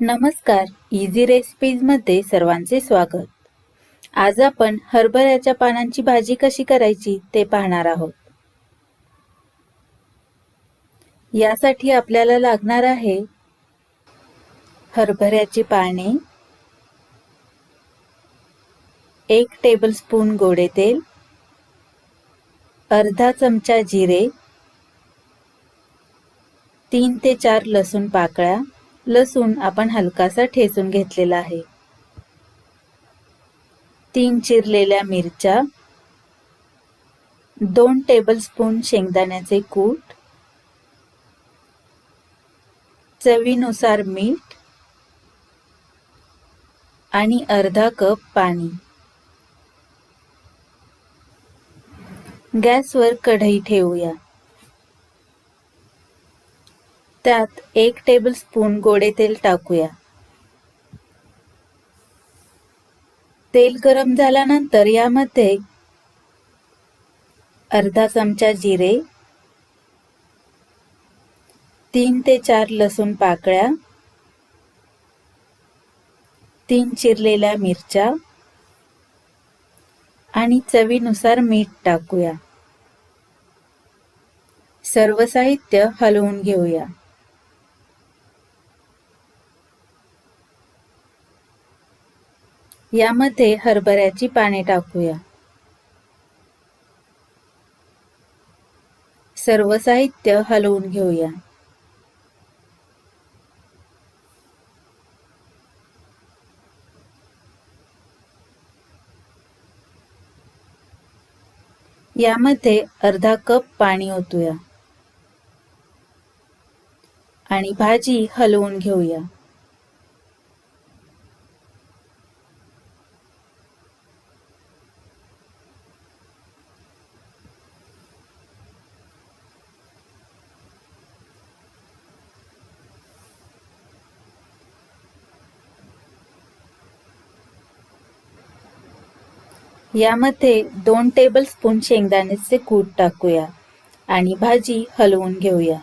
नमस्कार इझी रेसिपीजमध्ये सर्वांचे स्वागत. आज आपण हरभऱ्याच्या पानांची भाजी कशी करायची ते पाहणार आहोत. यासाठी आपल्याला लागणार आहे हरभऱ्याची पाने एक टेबलस्पून गोडे तेल अर्धा चमचा जिरे तीन ते चार लसूण पाकळ्या लसूण आपण हलकासा ठेचून घेतलेला आहे. तीन चिरलेल्या मिरच्या दोन टेबलस्पून शेंगदाण्याचे कूट चवीनुसार मीठ आणि अर्धा कप पाणी. गॅसवर कढई ठेवूया. त्यात एक टेबलस्पून गोडे तेल टाकूया. तेल गरम झाल्यानंतर यामध्ये अर्धा चमचा जिरे तीन ते चार लसूण पाकळ्या तीन चिरलेल्या मिरच्या आणि चवीनुसार मीठ टाकूया. सर्व साहित्य हलवून घेऊया. यामध्ये हरभऱ्याची पाने टाकूया. सर्व साहित्य हलवून घेऊया. यामध्ये अर्धा कप पाणी ओतूया. आणि भाजी हलवून घेऊया. यामध्ये दोन टेबल स्पून शेंगदाण्याचे कूट टाकूया आणि भाजी हलवून घेऊया.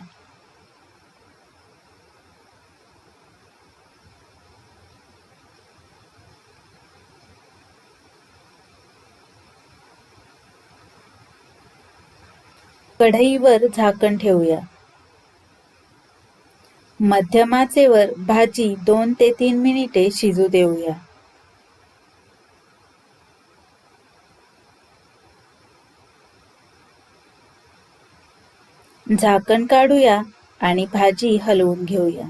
कढईवर झाकण ठेवूया. मध्यमाचेवर भाजी दोन ते तीन मिनिटे शिजू देऊया. झाकण काढूया आणि भाजी हलवून घेऊया.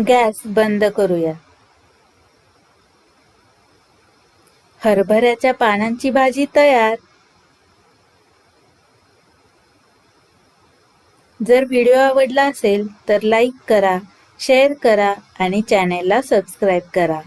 गॅस बंद करूया. हरभऱ्याच्या पानांची भाजी तयार. जर व्हिडिओ आवडला असेल तर लाईक करा शेअर करा आणि चॅनेलला सबस्क्राईब करा.